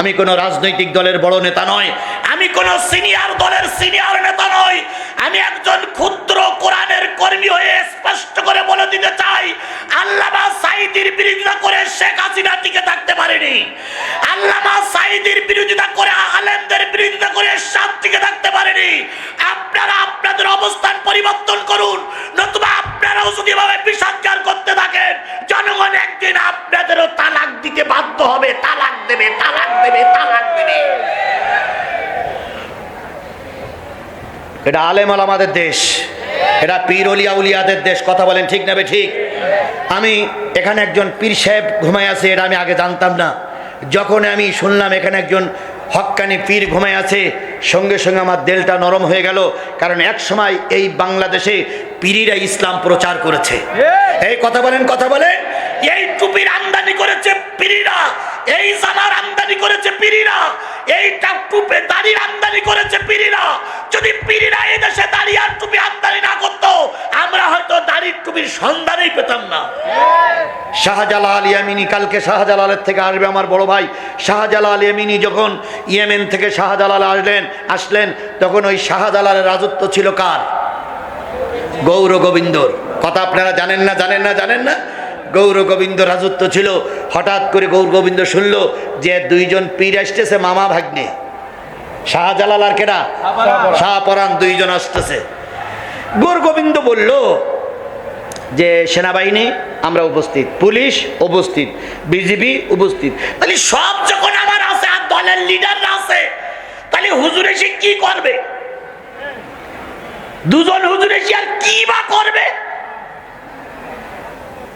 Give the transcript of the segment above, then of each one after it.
আমি কোনো রাজনৈতিক দলের বড় নেতা নয়, আমি কোনো সিনিয়র দলের সিনিয়র নেতা নয় আমি একজন ক্ষুদ্র কোরআনের কর্মী হয়ে স্পষ্ট করে বলে দিতে চাই, আল্লামা সাইদির বিরোধিতা করে শেখ হাসিনা টিকে থাকতে পারেনি। আল্লামা সাইদির বিরোধিতা করে আলেমদের বিরোধিতা করে সাত টিকে থাকতে পারেনি। আপনারা আপনাদের অবস্থান পরিবর্তন করুন, নতুবা আপনারাও যদি ভাবে বিষাদগার করতে থাকেন, জনগণ একদিন আপনাদেরও তালাক দিতে বাধ্য হবে। তালাক দেবে তালাক দেবে তালাক দেবে। এটা আলেমাল আমাদের দেশ। এটা পীর অলিয়া উলিয়াদের দেশ, কথা বলেন ঠিক নেবে ঠিক? আমি এখানে একজন পীর সাহেব ঘুমাই আছে, এটা আমি আগে জানতাম না। যখন আমি শুনলাম এখানে একজন হক্কানি পীর ঘুমাই আছে সঙ্গে সঙ্গে আমার দেলটা নরম হয়ে গেল কারণ এক সময় এই বাংলাদেশে পীরিরা ইসলাম প্রচার করেছে। এই কথা বলেন কথা বলেন। এই টুপির আমদানি করেছে পীরিরা এই জামার আমদানি করেছে পীরিরা এই টুপে দাড়ির আমদানি করেছে পীরিরা। যদি পীরিরা এই দেশে দাড়ি আর টুপি আমদানি না করতো আমরা হয়তো দাড়ির টুপির সন্ধানই পেতাম না। শাহজালাল ইয়ামিনী কালকে শাহজালালের থেকে আসবে আমার বড় ভাই। শাহজালাল ইয়ামিনী যখন ইয়েমেন থেকে শাহজালাল আসলেন আসলেন তখন ওই শাহজালালের রাজত্ব ছিল কার? গৌর গোবিন্দর। কথা আপনারা জানেন না জানেন না জানেন না? গৌর গোবিন্দ রাজত্ব ছিল। হঠাৎ করে গৌর গোবিন্দ শুনল যে দুইজন পীর আসতেছে মামা ভাগ্নে। শাহজালাল আর কেনা শাহপরান দুইজন আসতেছে। গৌর গোবিন্দ বলল যে সেনাবাহিনী আমরা উপস্থিত। পুলিশ উপস্থিত। বিজিবি উপস্থিত। তাহলে সব যখন আমার আছে আর দলের লিডাররা আছে তাহলে হুজুর এসে কি করবে? দুজন হুজুর এসে আর কি বা করবে?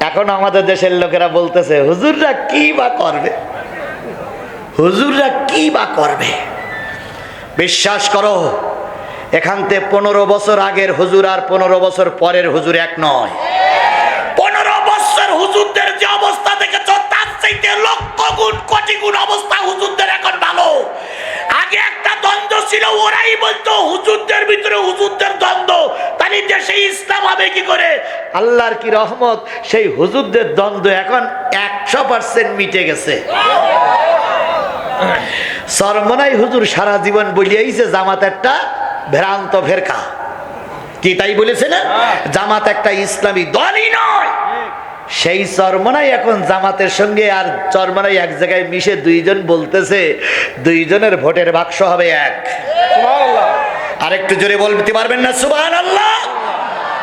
এখন আমাদের দেশের লোকেরা বলতেছে হুজুররা কি বা করবে? হুজুররা কি বা করবে? বিশ্বাস করো এখান থেকে পনেরো বছর আগের হুজুর আর পনেরো বছর পরের হুজুর এক নয়। পনেরো বছর হুজুরদের যে অবস্থা দেখেছ তার চাইতে লক্ষ গুণ কোটি গুণ অবস্থা হুজুরদের এখন ভালো। আগে একটা দ্বন্দ্ব ছিল ওরাই বলতো হুজুরদের ভিতরে হুজুরদের দ্বন্দ্ব। তাহলে দেশে ইসলাম হবে কি করে? আল্লাহর কি রহমত? সেই হুজুরদের দ্বন্দ্ব এখন একশো পার্সেন্ট মিটে গেছে। সরমনাই হুজুর সারা জীবন বলিয়াইছে জামাত একটা ভ্রান্ত ফেরকা। কি তাই বলেছে না? জামাত একটা ইসলামী দলই নয়। সেই চরমনাই এখন জামাতের সঙ্গে আর চরমনাই এক জায়গায় মিশে দুইজন বলতেছে দুইজনের ভোটের বাক্স হবে এক। আরেকটু জোরে বলতে পারবেন না? সুবাহ আল্লাহ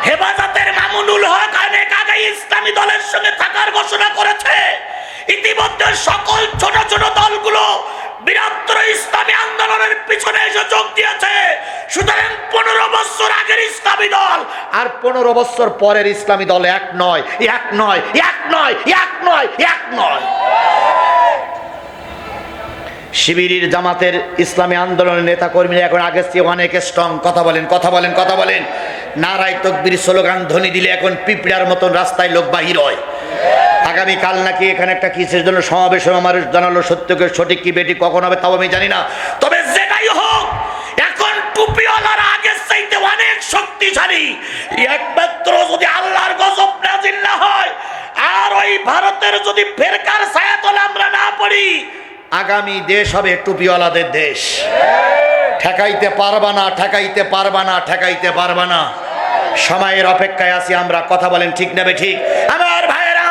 হেফাজতের মামুনুল হক অনেক আগে ইসলামী দলের সঙ্গে থাকার ঘোষণা করেছে। ইতিমধ্যে সকল ছোট ছোট দলগুলো বৃহত্তর ইসলামী আন্দোলনের পিছনে এসে সুতরাং পনেরো আগের ইসলামী দল। আর পনেরো পরের ইসলামী দল এক নয় এক নয় এক নয় এক নয় এক নয়। শিবিরের জামাতের ইসলামী আন্দোলনের নেতা কর্মীরা এখন আগের অনেক স্ট্রং কথা বলেন কথা বলেন কথা বলেন। নারায় তকবির স্লোগান ধ্বনি দিলে এখন পিঁপড়ার মতন রাস্তায় লোক বাহির হয়। আগামী কাল নাকি এখানে একটা কিসের জন্য সমাবেশ আমার জানালো সত্যকে সঠিক কি বেটি কখন হবে তাও আমি জানি না। তবে যেটাই হোক, এখন টুপিওয়ালারা আগের চাইতে অনেক শক্তিশালী। একমাত্র যদি আল্লাহর গজব নাজিল না হয়, আর ওই ভারতের যদি ফেরকার ছায়াতলে আমরা না পড়ি, আগামী দেশ হবে টুপিওয়ালাদের দেশ। ঠেকাইতে পারবা না, ঠেকাইতে পারবা না, ঠেকাইতে পারবা না। সময়ের অপেক্ষায় আছি আমরা, কথা বলেন ঠিক নেবে ঠিক আমার ভাইয়েরা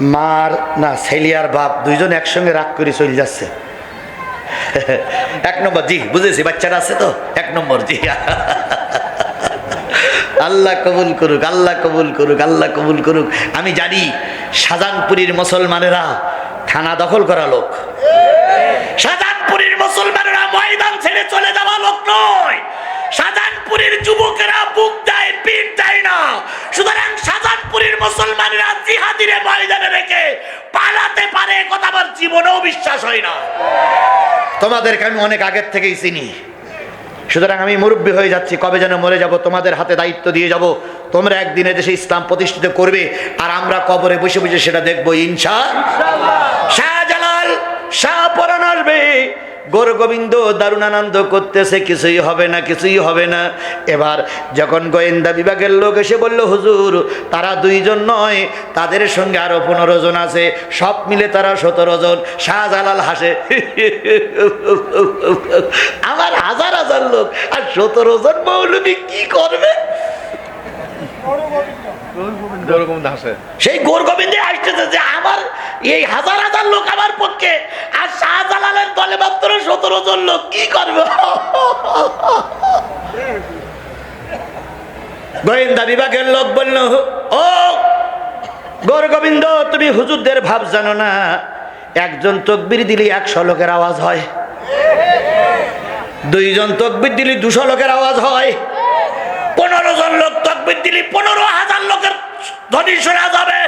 মার, না ছেলিয়ার বাপ দুইজন একসঙ্গে রাগ করে চলে যাচ্ছে। এক নম্বর, জি, বুঝেছি বাচ্চারা আছে তো? এক নম্বর, জি। আল্লাহ কবুল করুক, আল্লাহ কবুল করুক, আল্লাহ কবুল করুক। আমি জানি, শাহজাহানপুরীর মুসলমানেরা থানা দখল করা লোক। শাহজাহানপুরীর মুসলমানেরা ময়দান ছেড়ে চলে যাওয়া লোক নয়। শাহজাহানপুরীর যুবকেরা তোমাদেরকে আমি অনেক আগের থেকেই চিনি। সুতরাং আমি মুরব্বী হয়ে যাচ্ছি, কবে যেন মরে যাব, তোমাদের হাতে দায়িত্ব দিয়ে যাব। তোমরা একদিনে দেশে ইসলাম প্রতিষ্ঠিত করবে আর আমরা কবরে বসে বসে সেটা দেখব, ইনশা শাহজালাল শাহ পরান করবে গোর গোবিন্দ দারুণ আনন্দ করতেছে, কিছুই হবে না, কিছুই হবে না। এবার যখন গোয়েন্দা বিভাগের লোক এসে বলল, হুজুর, তারা দুইজন নয়, তাদের সঙ্গে আরও পনেরো জন আছে। সব মিলে তারা সতেরো জন। শাহজালাল হাসে, আমার হাজার হাজার লোক, আর সতেরো জন মৌলবী কি করবে? সেই গোর গোবিন্দে আসতেছে যে আমার এই হাজার হাজার লোক আমার পক্ষে আর শাহজালালের দলে মাত্র সতেরো জন লোক কি করবে? গোয়েন্দা বিভাগের লোক বলল ও গোর গোবিন্দ তুমি হুজুরদের ভাব জানো না, একজন তকবির দিলে একশো লোকের আওয়াজ হয়। দুইজন তকবির দিলে দুশো লোকের আওয়াজ হয়। পনেরো জন লোক তকবির দিলে ধ্বনি শোনা যাবে।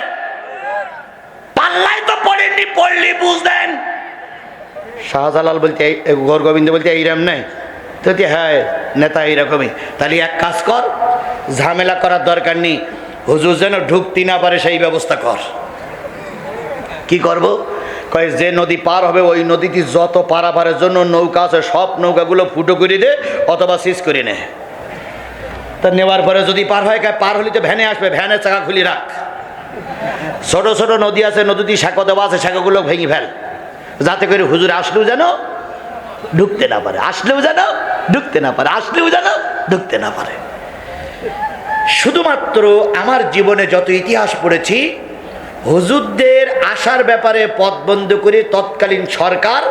পাল্লাই তো পড়েননি, পড়লি, বুঝলেন? শাহজালাল বলতে গৌর গোবিন্দ বলতে, এইরকম নাই তো হ্যাঁ নেতা এইরকমই। তাহলে এক কাজ কর, ঝামেলা করার দরকার নেই। হুজুর যেন ঢুকতে না পারে, সেই ব্যবস্থা কর। কি করব? কয়, যে নদী পার হবে, ওই নদীটি যত পারাপারের জন্য নৌকা আছে, সব নৌকাগুলো ফুটো করে দে, অথবা সিজ করে নে। তা নেওয়ার পরে যদি পার হয় পার হলে তো ভ্যানে আসবে, ভ্যানের চাকা খুলি রাখ। ছোট ছোট নদী আছে, নদীতে শাঁকো দেওয়া আছে শাঁকোগুলো ভেঙে ফেল। যাতে করে হুজুর আসলেও যেন ঢুকতে না পারে, আসলেও যেন ঢুকতে না পারে, আসলেও যেন ঢুকতে না পারে। শুধুমাত্র আমার জীবনে যত ইতিহাস পড়েছি, হুজুরদের আসার ব্যাপারে পথ বন্ধ করে তৎকালীন সরকার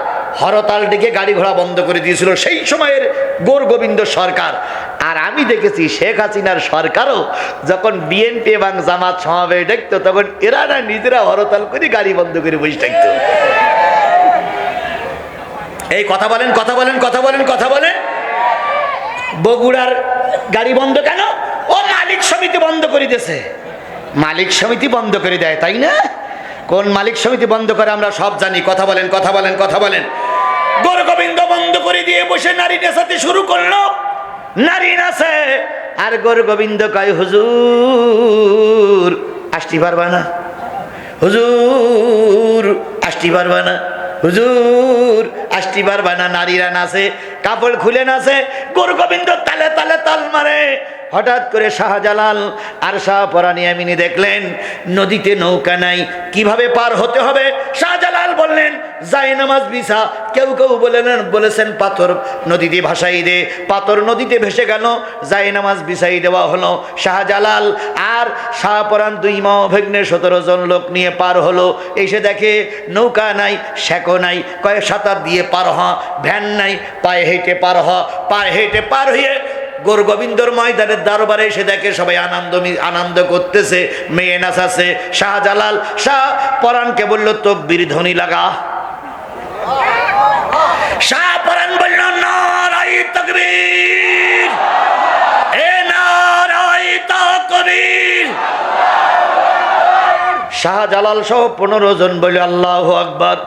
হরতাল ডেকে গাড়ি ঘোড়া বন্ধ করে দিয়েছিল। সেই সময়ের গোর গোবিন্দ সরকার আর আমি দেখেছি শেখ হাসিনার সরকারও যখন বিএনপি এবং জামাত সমাবেশ দেখতো, তখন এরা না নিজেরা হরতাল করে গাড়ি বন্ধ করে বসে থাকতো। এই কথা বলেন কথা বলেন কথা বলেন কথা বলেন। বগুড়ার গাড়ি বন্ধ কেন? ও মালিক সমিতি বন্ধ করে দিয়েছে। মালিক সমিতি বন্ধ করে দেয়, তাই না? কোন মালিক সমিতি বন্ধ করে আমরা সব জানি। কথা বলেন কথা বলেন কথা বলেন। গোর গোবিন্দ বন্ধ করে দিয়ে বসে নারী নেশাতে শুরু করল। নারী নাচে আর গোর গোবিন্দ কয়, হুজুর, আসতে পারবা না। হুজুর, আসতে পারবা না। হুজুর, আসতে পারবা না। নারীরা নাচে কাপড় খুলে নাচে গোর গোবিন্দ তালে তালে তাল মারে। হঠাৎ করে শাহজালাল আর শাহ পরানি আমিনী দেখলেন, নদীতে নৌকা নাই। কীভাবে পার হতে হবে? শাহজালাল বললেন যাই নামাজ বিছা। কেউ কেউ বললেন বলেছেন পাথর নদীতে ভাসাই দে, পাথর নদীতে ভেসে গেল যাই নামাজ বিছাই দেওয়া হলো শাহজালাল। আর শাহপরান দুই মা ভগ্নের সতেরো জন লোক নিয়ে পার হলো। এসে দেখে নৌকা নাই শেকো নাই, কয়েক সাঁতার দিয়ে পার হ, ভ্যান নাই, পায়ে হেঁটে পার হ, পায়ে হেঁটে পার হয়ে গোর গোবিন্দর ময়দানের দরবারে এসে দেখে সবাই আনন্দ আনন্দ করতেছে, মেয়ে নাচাছে শাহজালাল শাহ পরানকে বলল, তকবির ধ্বনি লাগা। শাহ বলল নারাই তকবীর, এ নারাই তকবীর। শাহজালাল সহ পনেরো জন বলে আল্লাহ আকবর।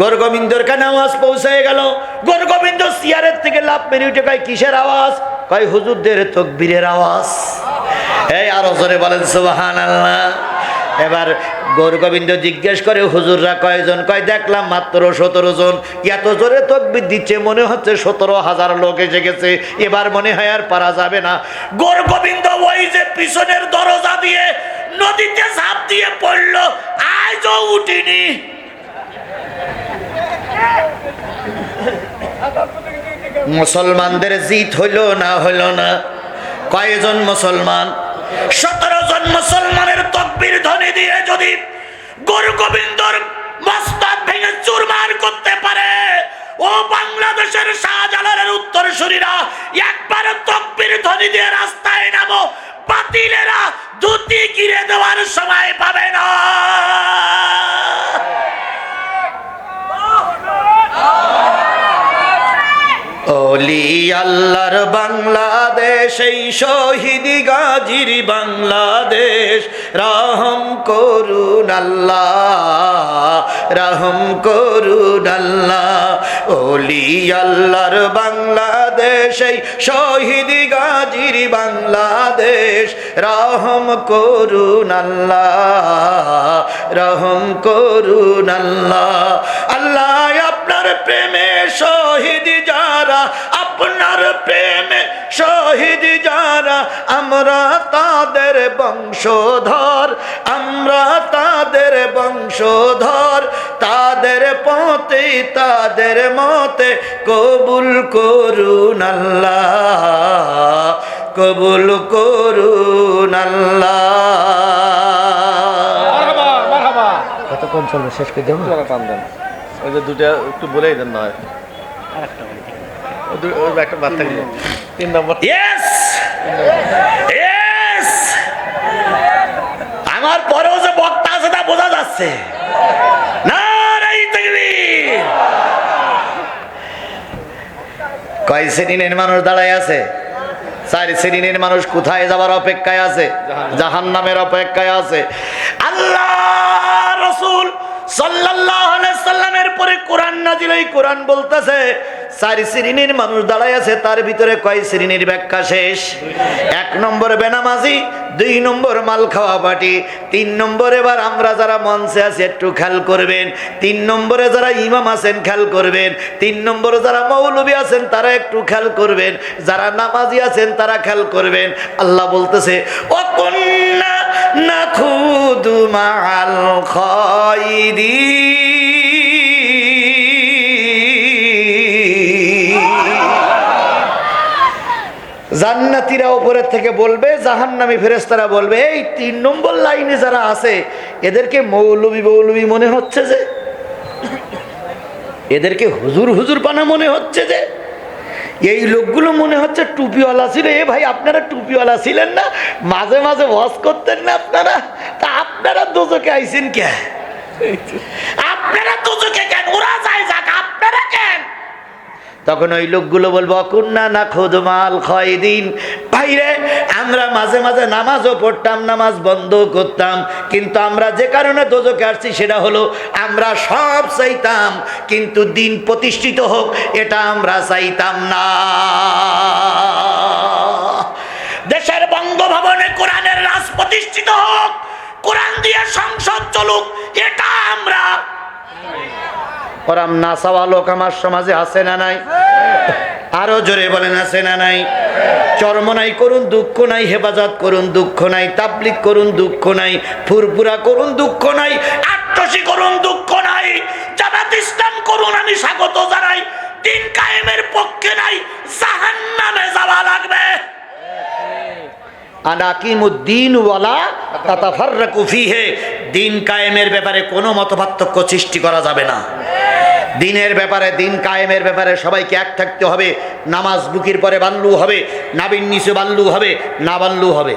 গোরগোবিন্দর কানে আওয়াজ পৌঁছে গেল। গোরগোবিন্দ সিয়ারের থেকে লাভ মেরে উঠে কয়, কিসের আওয়াজ? কয়, হুজুরদের তকবীরের আওয়াজ। এই আরও জোরে বলেন সুবাহান আল্লাহ এবার গৌরগোবিন্দ জিজ্ঞেস করে, হুজুররা কয়জন? কয়, দেখলাম মাত্র সতেরো জন। এত জোরে তকবির দিচ্ছে, মনে হচ্ছে সতেরো হাজার লোক এসে গেছে। এবার মনে হয় আর পারা যাবে না। গৌরগোবিন্দ ওই যে পিছনের দরজা দিয়ে নদীতে ঝাঁপ দিয়ে পড়ল, আজও উঠিনি। মুসলমানদের জিত হইল না হইল না? কয়জন মুসলমান? সতেরো জন মুসলমানের তকবির ধ্বনি দিয়ে যদি গুরু গোবিন্দর মস্তক ভেঙে চুরমার করতে পারে। ও বাংলাদেশের শাহজালালের উত্তর শরীরা একবার তকবির ধ্বনি দিয়ে রাস্তায় নামো। বাতিলেরা ধুতি গিরে দেওয়ার সময় পাবে না। অলি আল্লাহর বাংলাদেশ, এই শহীদ গাজীর বাংলাদেশ। রহম করুন আল্লাহ, রহম করুন আল্লাহ। অলি আল্লাহর বাংলাদেশ, এই শহীদ গাজীর বাংলাদেশ। রহম করুন আল্লাহ, রহম করুন আল্লাহ। আল্লাহ আপনার প্রেমে শহীদ যারা আপনার প্রেমে শহীদ যারা আমরা তাদের বংশধর আমরা তাদের বংশধর তাদের পথে তাদের মতে কবুল করুন আল্লাহ কবুল করুন আল্লাহ। মারহাবা মারহাবা। কতক্ষণ চলবে? শেষ করে দেবো? টান দেন। ওই যে দুটা একটু বলেই দেন নয় ওই দু- ওই একটা বাদ থাকল। তিন নম্বর। ইয়েস ইয়েস আমার পরেও যে বক্তা আছে তা বোঝা যাচ্ছে। না তাকবীর। কয় শ্রেণির মানুষ দাঁড়ায় আছে? চার শ্রেণির মানুষ কোথায় যাবার অপেক্ষায় আছে? জাহান নামের অপেক্ষায় আছে। আল্লাহ রসুল সাল্লাল্লাহু আলাইহি সাল্লামের পরে কোরআন নাজিল এই কোরআন বলতেছে চার শ্রেণির মানুষ দাঁড়ায় আছে, তার ভিতরে কয় শ্রেণির ব্যাখ্যা শেষ? এক নম্বর বেনামাজি, দুই নম্বর মাল খাওয়া পাটি তিন নম্বর এবার আমরা যারা মঞ্চে আছি, একটু খেয়াল করবেন। তিন নম্বরে যারা ইমাম আছেন, খেয়াল করবেন। তিন নম্বরে যারা মৌলবী আছেন, তারা একটু খেয়াল করবেন। যারা নামাজি আছেন, তারা খেয়াল করবেন। আল্লাহ বলতেছে না খুদু মাল জান্নাতিরা উপরের থেকে বলবে, জাহান্নামী ফেরেস্তারা বলবে, এই তিন নম্বর লাইনে যারা আছে, এদেরকে মৌলবি মৌলবি মনে হচ্ছে যে? এদেরকে হুজুর হুজুর পানা মনে হচ্ছে যে? এই লোকগুলো মনে হচ্ছে টুপিওয়ালা ছিল। এ ভাই, আপনারা টুপিওয়ালা ছিলেন না? মাঝে মাঝে ওয়াজ করতেন না আপনারা? তা আপনারা দুজকে আইছেন কে? আপনারা দুজকে কেন? ওরা যায় যাক, আপনারা কেন? তখন ওই লোকগুলো বলব কন্যা না খোদ মাল খয় দিন ভাইরে, আমরা মাঝে মাঝে নামাজও পড়তাম, নামাজ বন্ধ করতাম, কিন্তু আমরা যে কারণে দোজকে আসছি সেটা হলো আমরা সব চাইতাম, কিন্তু দিন প্রতিষ্ঠিত হোক, এটা আমরা চাইতাম না। দেশের বঙ্গভবনে কোরআনের রাজ প্রতিষ্ঠিত হোক, কোরআন দিয়ে সংসদ চলুক, এটা আমরা ওরাম না চাওয়া লোক আমার সমাজে আছে না নাই? আরও জোরে বলেন, আছে না নাই? চর্ম নাই, করুন দুঃখ নাই, হেফাজত করুন দুঃখ নাই তাবলিক করুন দুঃখ নাই, ফুরফুরা করুন দুঃখ নাই আট্টসি করুন দুঃখ নাই, জামাত ইসলাম করুন আমি স্বাগত জানাই, দিন কায়েমের পক্ষে নাই, জাহান্নামে যাওয়া লাগবে। দিন কায়েমের ব্যাপারে কোনো মতপার্থক্য সৃষ্টি করা যাবে না। দিনের ব্যাপারে দিন কায়েমের ব্যাপারে সবাইকে এক থাকতে হবে। নামাজ বুকির পরে বানলু হবে নাবিন নিচে বানলু হবে না বানলু হবে।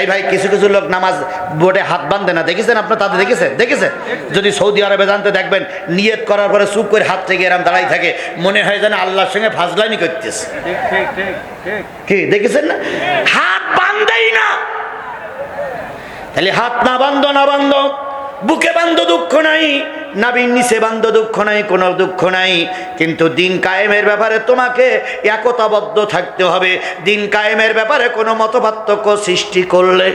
এই ভাই কিছু কিছু লোক নামাজ বোর্ডে হাত বাঁধে না। দেখেছেন আপনার? তাদের দেখেছেন? দেখেছেন? যদি সৌদি আরবে জানতে দেখবেন নিয়ত করার পরে চুপ করে হাত থেকে এরম দাঁড়াই থাকে মনে হয় যেন আল্লাহর সঙ্গে ফাজলামি করতেছে। কি দেখেছেন না? হাত বান্ধেই না। তাহলে হাত না বান্ধ না বান্ধ বুকে বান্ধ দুঃখ নাই। নাবির নিচে বান্ধ দুঃখ নাই, কোনো দুঃখ নাই। কিন্তু দিন কায়েমের ব্যাপারে তোমাকে একতাবদ্ধ থাকতে হবে। দিন কায়েমের ব্যাপারে কোনো মতপার্থক্য সৃষ্টি করলে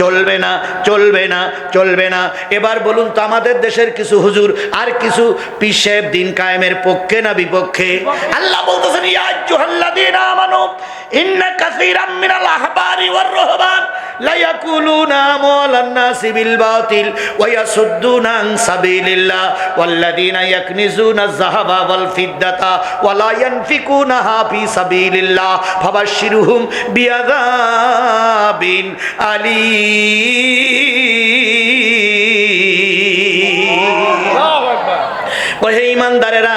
চলবে না চলবে না চলবে না। এবার বলুন তো আমাদের দেশের কিছু হুজুর, আর কিছু পিসেব দিন কায়েমের পক্ষে না বিপক্ষে? আল্লাহ বলতেছেন বাতিল, ওয়া ইয়াসুদ্দুনা আন সাবিলিল্লাহ, ওয়াল্লাযীনা ইয়াকনিজুনা আয-যাহাবা ওয়াল ফিদ্দাতা, ওয়া লা ইয়ানফিকুনাহা ফি সাবিলিল্লাহ, ফাবাশশিরহুম বিআযাবিন আলীম। ইমানদারেরা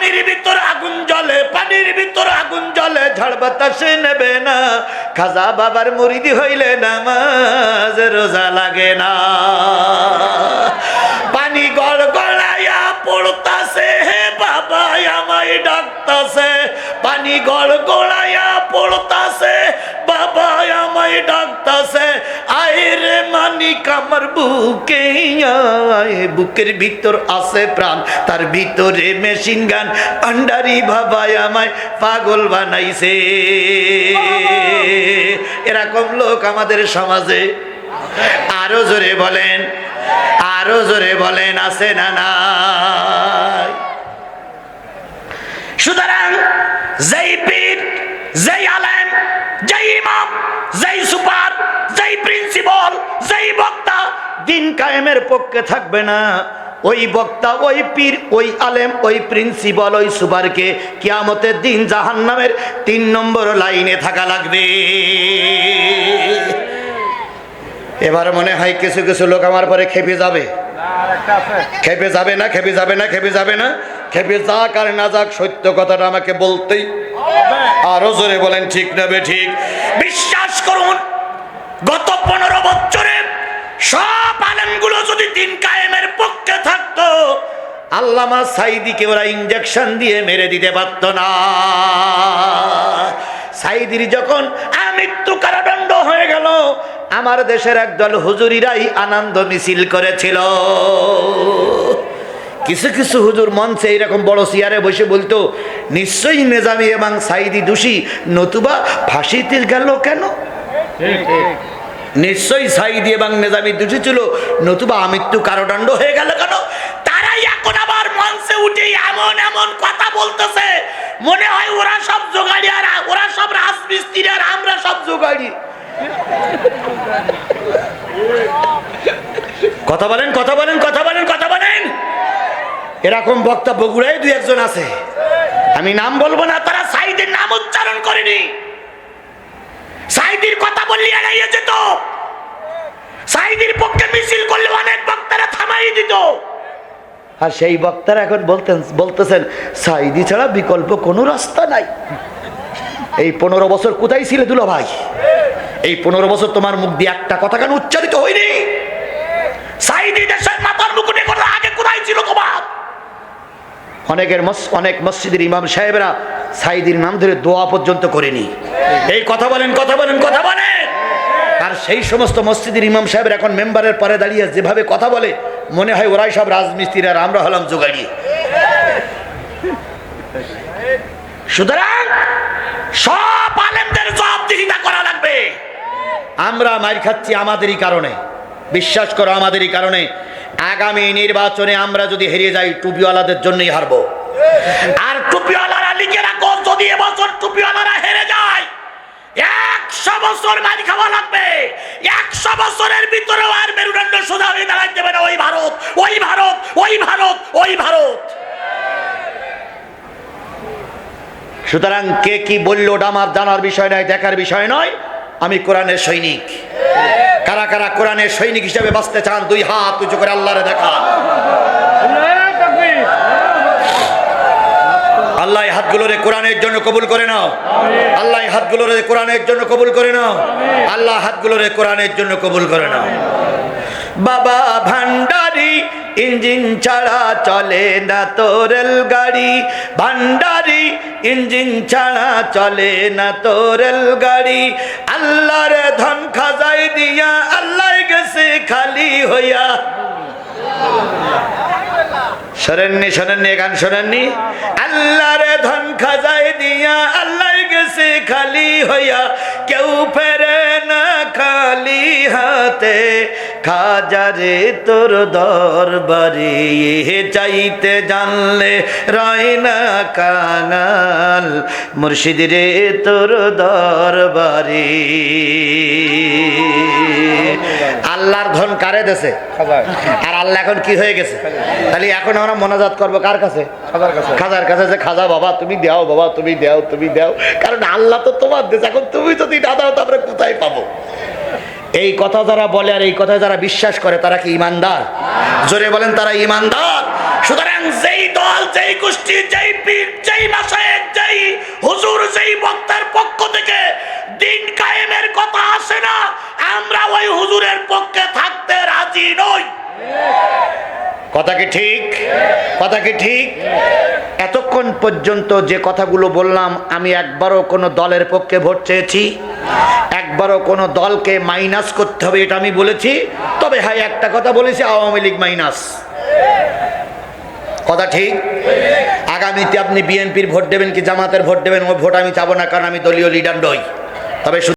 পানির ভিতর আগুন জ্বলে, পানির ভিতর আগুন জ্বলে, ঝড় বাতাসে নেবে না। খাজা বাবার মুরিদি হইলে নামাজ রোজা লাগে না। পানি গড় গড়াইয়া পড়তাছে, হে বাবা আমায় ডাকতাছে। পানি গড় গড়াইয়া পড়তাছে বাবা মানিক আমার বুকে বুকের ভিতর আছে প্রাণ, তার ভিতরে মেশিন গান আন্ডারি ভাবায় আমায় পাগল বানাইছে। এরকম লোক আমাদের সমাজে আরও জোরে বলেন, আরও জোরে বলেন, আছে না নাই? সুতরাং যেই পীর, যেই আলেম, যেই ইমাম, যেই সুপার, যেই প্রিন্সিপাল যেই বক্তা দিন কায়েমের পক্ষে থাকবে না। ওই বক্তা, ওই পীর, ওই আলেম, ওই প্রিন্সিপাল, ওই সুপারকে কিয়ামতের দিন জাহান্নামের তিন নম্বর লাইনে থাকা লাগবে। এবার মনে হয় কিছু কিছু লোক আমার পরে খেপে যাবে। খেপে যাবে না, খেপে যাবে না, খেপে যাবে না। খেপে যাক আর না যাক, সত্য কথাটা আমাকে বলতেই আরও জোরে বলেন, ঠিক না বে ঠিক? বিশ্বাস করুন, গত পনেরো বছরে সব আলেমগুলো যদি দিন কায়েমের পক্ষে থাকতো, আল্লামা সাইদিকে ওরা ইঞ্জেকশন দিয়ে মেরে দিতে পারত না। সাইদির যখন মৃত্যু কারাদণ্ড হয়ে গেল, আমার দেশের একদল হুজুরিরাই আনন্দ মিছিল করেছিল। কিছু কিছু হুজুর মঞ্চে এইরকম বড় চেয়ারে বসে বলতো, নিশ্চয়ই নেজামি এবং সাইদি দোষী, নতুবা ফাঁসিতে গেল কেন? নিশ্চয়ই সাইদি এবং নেজামি দোষী ছিল। নতুবা আমৃত্যু কারদণ্ড হয়ে গেল কেন? তারাই এখন আবার মঞ্চে উঠে এমন এমন কথা বলতেছে। মনে হয় ওরা সব জোগাড়ি আর ওরা সব রাজমিস্ত্রি আর আমরা সব জোগাড়ি। কথা বলেন কথা বলেন কথা বলেন কথা বলেন। এরকম বক্তা বগুড়ায় দুই একজন আছে। আমি নাম বলব না, তারা সাইদের নাম উচ্চারণ করেনি। সাইদির কথা বললি এড়াইয়ে যেত সাইদির পক্ষে মিছিল করলে অনেক বক্তারা থামাই দিত। আর সেই বক্তারা এখন বলতেন বলতেছেন সাইদি ছাড়া বিকল্প কোনো রাস্তা নাই। এই পনেরো বছর কোথায় ছিলে দুলা ভাই? এই পনেরো বছর তোমার মুখ দিয়ে একটা কথা কেন উচ্চারিত হয়নি। সাইদি দেশের মাথার মুকুটে কথা আগে কোথায় ছিল তোমার অনেকের অনেক মসজিদের ইমাম সাহেবরা সাইদির নাম ধরে দোয়া পর্যন্ত করেনি। এই কথা বলেন কথা বলেন কথা বলেন! আর সেই সমস্ত মসজিদের ইমাম সাহেবের এখন মেম্বারের পরে দাঁড়িয়ে যেভাবে কথা বলে, মনে হয় ওরাই সব রাজমিস্ত্রি আর আমরা হলাম জোগাড়ি সুতরাং সব আলেমদের জবাবদিহিতা করা লাগবে। আমরা মার খাচ্ছি আমাদেরই কারণে। বিশ্বাস করো আমাদেরই কারণে আগামী নির্বাচনে আমরা যদি হেরিয়ে যাই টুপিওয়ালাদের জন্যই হারবো। আর টুপিওয়ালারা লিখে রাখো যদি এবছর টুপিওয়ালারা হেরে যায় বছর মারি লাগবে। বছরের ভিতরেও আর হয়ে দাঁড়াতে না। ওই ভারত, ওই ওই ওই ভারত। সুতরাং কে কি বলল আমার জানার বিষয় নয়, দেখার বিষয় নয়। আমি কোরআনের সৈনিক। কারা কারা কোরআনের সৈনিক হিসেবে বাঁচতে চান, দুই হাত উঁচু করে আল্লাহরে দেখা। আল্লাহ হাতগুলোরে কোরআনের জন্য কবুল করে নাও। আল্লাহ হাতগুলোরে কোরআনের জন্য কবুল করে নাও। আল্লাহ হাতগুলোরে কোরআনের জন্য কবুল করে নাও। বাবা ভান্ডারি, ইঞ্জিন ছাড়া চলে না তো রেলগাড়ি। ভান্ডারি, ইঞ্জিন ছাড়া চলে না তো রেলগাড়ি। আল্লাহর ধন খাজাই দিয়া আল্লাহ গেছে খালি হইয়া। শোনেননি শোনেননি, গান শোনেননি? আল্লাহর ধন খাজাই দিয়া আল্লাহ গেছে খালি হইয়া। কেউ ফেরে হাতে খাজারে তোর দরবারে চাইতে জানলে রয় না কাঙাল মুর্শিদ রে তোর দরবারে। আল্লাহর ধন কারে দেশে আর আল্লাহ এখন কি হয়ে গেছে? তাহলে এখন আমরা মোনাজাত করব কার কাছে? খাজার কাছে। খাজার কাছে যে খাজা বাবা তুমি দাও বাবা তুমি দাও তুমি দাও। কারণ আল্লাহ তো তোমার দেশ এখন তুমি যদি না দাও তারপরে কোথায় পাবো? এই কথা যারা বলে আর এই কথা যারা বিশ্বাস করে তারা কি ইমানদার? জোরে বলেন তারা ইমানদার। সুতরাং যেই দল যেই গোষ্ঠী যেই পীর যেই মাসায়েক যেই হুজুর যেই বক্তার পক্ষ থেকে দিন কায়েমের কথা আসে না আমরা ওই হুজুরের পক্ষে থাকতে রাজি নই। কথা কি ঠিক? কথা কি ঠিক? এতক্ষণ পর্যন্ত যে কথাগুলো বললাম, আমি একবারও কোনো দলের পক্ষে ভোট চেয়েছি। একবারও কোনো দলকে মাইনাস করতে হবে, এটা আমি বলেছি। তবে হ্যাঁ একটা কথা বলেছি, আওয়ামী লীগ মাইনাস। কথা ঠিক? আগামীতে আপনি বিএনপির ভোট দেবেন কি জামাতের ভোট দেবেন? ওই ভোট আমি চাবো না, কারণ আমি দলীয় লিডার নই। তবে